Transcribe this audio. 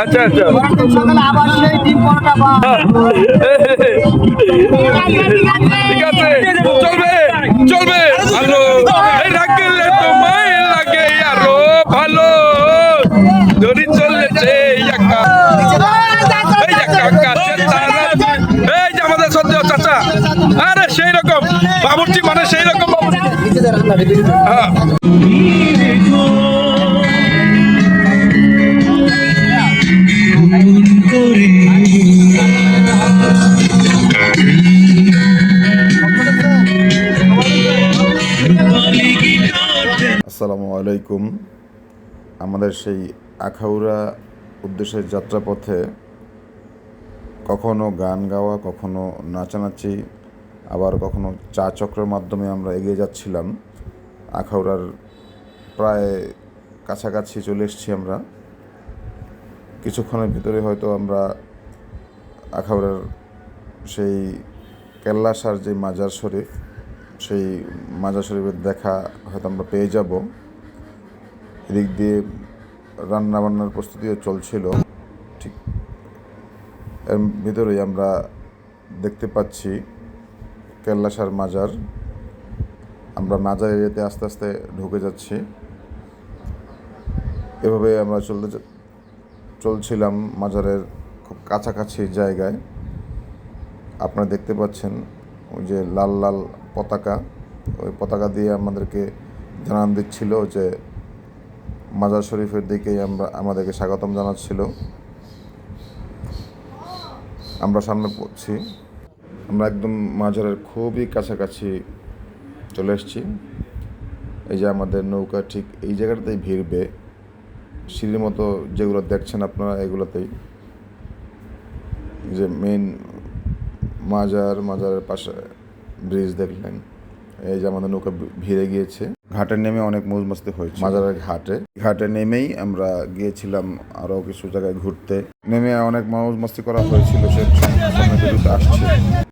আচ্ছা আচ্ছা। ঠিক আছে। চলবে চলবে। আরে সেই রকম। বাবুর্চি মানে সেই রকম আসসালামু আলাইকুম। আমাদের সেই আখাউড়া উদ্দেশ্যের যাত্রাপথে কখনো গান গাওয়া, কখনো নাচানাচি, আবার কখনো চা চক্রের মাধ্যমে আমরা এগিয়ে যাচ্ছিলাম। আখাউড়ার প্রায় কাছাকাছি চলে এসেছি আমরা। কিছুক্ষণের ভিতরে হয়তো আমরা আখাউড়ার সেই কেল্লাসার যে মাজার শরীফ, সেই মাজার শরীফের দেখা হয়তো আমরা পেয়ে যাব। এদিক দিয়ে রান্নাবান্নার প্রস্তুতিও চলছিল। ঠিক এর ভিতরেই আমরা দেখতে পাচ্ছি কেল্লাসার মাজার। আমরা মাজার এরিয়াতে আস্তে আস্তে ঢুকে যাচ্ছি। এভাবে আমরা চলতে চলছিলাম মাজারের খুব কাছাকাছি জায়গায়। আপনারা দেখতে পাচ্ছেন ওই যে লাল লাল পতাকা। ওই পতাকা দিয়ে আমাদেরকে জানান দিচ্ছিল যে মাজার শরীফের দিকেই আমরা, আমাদেরকে স্বাগতম জানাচ্ছিল। আমরা সামনে পড়ছি। আমরা একদম মাঝারের খুবই কাছাকাছি চলে এসেছি। এই যে আমাদের নৌকা ঠিক এই জায়গাটাতেই ভিড়বে। সিঁড়ির মতো যেগুলো দেখছেন আপনারা, এগুলোতেই। যে মেন মাজার মাজারের পাশে ব্রিজ দেখলেন। এই যে আমাদের নৌকা ভিড়ে গিয়েছে। ঘাটে নেমে অনেক মৌজ মস্তি হয়েছে। মাজারের ঘাটে। ঘাটে নেমেই আমরা গিয়েছিলাম আরও কিছু জায়গায় ঘুরতে। নেমে অনেক মৌজ মস্তি করা হয়েছিল সে আসছে।